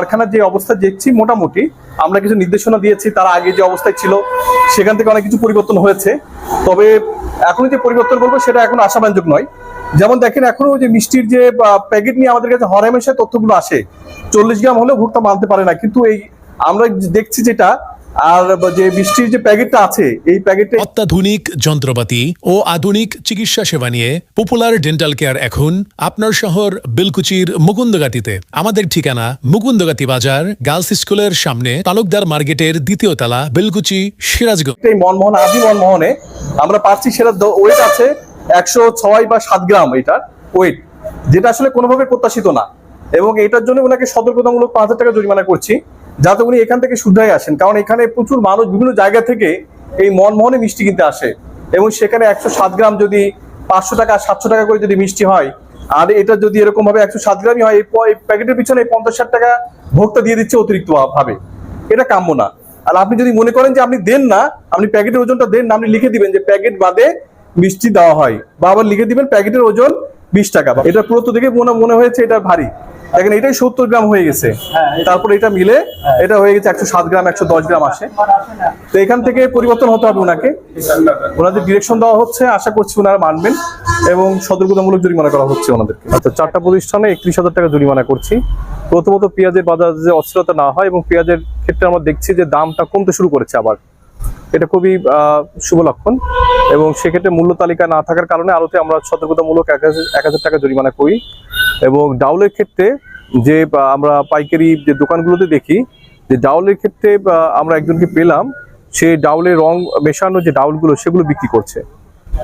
কারখানার যে অবস্থা দেখছি মোটামুটি, আমরা কিছু নির্দেশনা দিয়েছি, তার আগে যে অবস্থায় ছিল, সেখান থেকে অনেক কিছু পরিবর্তন হয়েছে। তবে এখন যে পরিবর্তন করব সেটা এখন আশাব্যঞ্জক নয়। যেমন দেখেন, এখনও যে মিষ্টির যে প্যাকেট নিয়ে আমাদের কাছে হরহামেশা তথ্যগুলো আসে। চল্লিশ গ্রাম হলেও ভোক্তা মানতে পারে না। কিন্তু এই, আমরা দেখছি যেটা আর যে মিষ্টির যে প্যাকেটটা আছে এই প্যাকেটে অত্যাধুনিক যন্ত্রপাতি ও আধুনিক চিকিৎসা সেবা নিয়ে পপুলার ডেন্টাল কেয়ার এখন আপনার শহর বিলকুচির মুকুন্দগাতিতে। আমাদের ঠিকানা মুকুন্দগাতি বাজার গার্লস স্কুলের সামনে তালুকদার মার্কেটের দ্বিতীয় তলা বিলকুচি সিরাজগঞ্জ। এই মনমোহন আদি মনমোহনে আমরা পাচ্ছি সেটা ওয়েট আছে একশো ছয় বা সাত গ্রাম এটার ওয়েট যেটা আসলে কোনোভাবে প্রত্যাশিত না। এবং এটার জন্য ওনাকে সতর্কতামূলক পাঁচ হাজার টাকা জরিমানা করছি। যাতে উনি এখান থেকে শুদ্ধাই আসেন। কারণ এখানে প্রচুর মানুষ বিভিন্ন জায়গা থেকে এই মনমোহনে মিষ্টি কিনতে আসে। এবং সেখানে একশো সাত গ্রাম যদি পাঁচশো টাকা, সাতশো টাকা করে যদি মিষ্টি হয়, আর এটা যদি এরকম ভাবে একশো সাত গ্রামই হয়, এই প্যাকেটের পিছনে পঞ্চাশ ষাট টাকা ভোক্তা দিয়ে দিচ্ছে অতিরিক্ত ভাবে। এটা কাম্য না। আর আপনি যদি মনে করেন যে আপনি দেন না, আপনি প্যাকেটের ওজনটা দেন না, আপনি লিখে দিবেন যে প্যাকেট বাদে মিষ্টি দেওয়া হয়। বা আবার লিখে দিবেন প্যাকেটের ওজন বিশ টাকা। এটা পুরো দেখে মনে মনে হয়েছে, এটা ভারী। দেখেন এটাই সত্তর গ্রাম হয়ে গেছে। তারপর এটা মিলে এটা হয়ে গেছে একশো সাত গ্রাম একশো দশ গ্রাম আসে। তো এখান থেকে পরিবর্তন হতে হবে ওনাকে। ওনাদের ডিরেকশন দেওয়া হচ্ছে আশা করছি ওনারা মানবেন এবং সতর্কতামূলক জরিমানা করা হচ্ছে ওনাদেরকে। আচ্ছা চারটা প্রতিষ্ঠানে একত্রিশ হাজার টাকা জরিমানা করছি। প্রথমত পেঁয়াজের বাজার যে অস্থিরতা না হয় এবং পেঁয়াজের ক্ষেত্রে আমরা দেখছি যে দামটা কমতে শুরু করেছে আবার। এটা খুবই আহ, শুভ লক্ষণ এবং সেক্ষেত্রে মূল্য তালিকা না থাকার কারণে আলোতে আমরা সতর্কতামূলক এক হাজার এক হাজার টাকা জরিমানা করি। এবং ডাউলের ক্ষেত্রে যে আমরা পাইকারি যে দোকানগুলোতে দেখি যে ডাউলের ক্ষেত্রে আমরা একজনকে পেলাম সে ডাউলের রং মেশানো যে ডাউলগুলো সেগুলো বিক্রি করছে।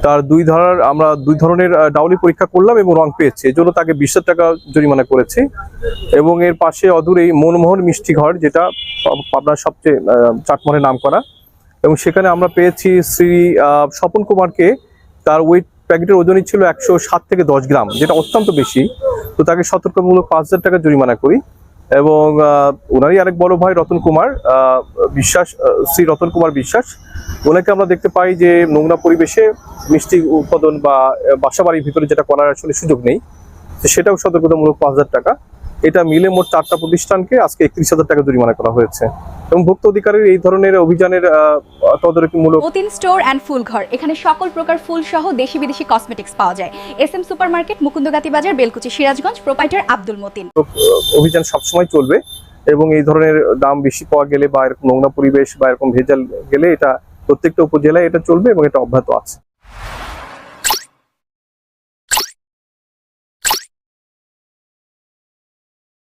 তার দুই ধরার আমরা দুই ধরনের ডাউলি পরীক্ষা করলাম এবং রং পেয়েছে। এই জন্য তাকে বিশ টাকা জরিমানা করেছি এবং এর পাশে অদূরেই মনমোহন মিষ্টি ঘর যেটা পাবনার সবচেয়ে আহ, চাটমোহরে নাম করা এবং সেখানে আমরা পেয়েছি শ্রী স্বপন কুমারকে। তার ওয়েট প্যাকেটের ওজনই ছিল একশো সাত থেকে দশ গ্রাম যেটা অত্যন্ত বেশি। তো তাকে সতর্কমূলক পাঁচ হাজার টাকা জরিমানা করি এবং ওনারই আরেক বড় ভাই রতন কুমার বিশ্বাস শ্রী রতন কুমার বিশ্বাস। ওনাকে আমরা দেখতে পাই যে নোংরা পরিবেশে মিষ্টি উৎপাদন বা বাসাবাড়ির ভিতরে যেটা করার আসলে সুযোগ নেই। সেটাও সতর্কতামূলক পাঁচ হাজার টাকা। এটা মিলে মোট চারটা প্রতিষ্ঠানকে আজকে একত্রিশ হাজার টাকা জরিমানা করা হয়েছে। এবং ভোক্তা অধিকারের এই ধরনের অভিযানের আহ, তদারকিমূলক মতিন স্টোর অ্যান্ড ফুল ঘর। এখানে সকল প্রকার ফুল সহ দেশি বিদেশি কসমেটিক্স পাওয়া যায়। এস এম মুকুন্দগাতি বাজার বেলকুচি সিরাজগঞ্জ প্রোপাইটার আব্দুল মতিন। অভিযান সবসময় চলবে এবং এই ধরনের দাম বেশি পাওয়া গেলে বা এরকম নোংরা পরিবেশ বা এরকম ভেজাল গেলে এটা প্রত্যেকটা উপজেলায় এটা চলবে এবং এটা অব্যাহত আছে।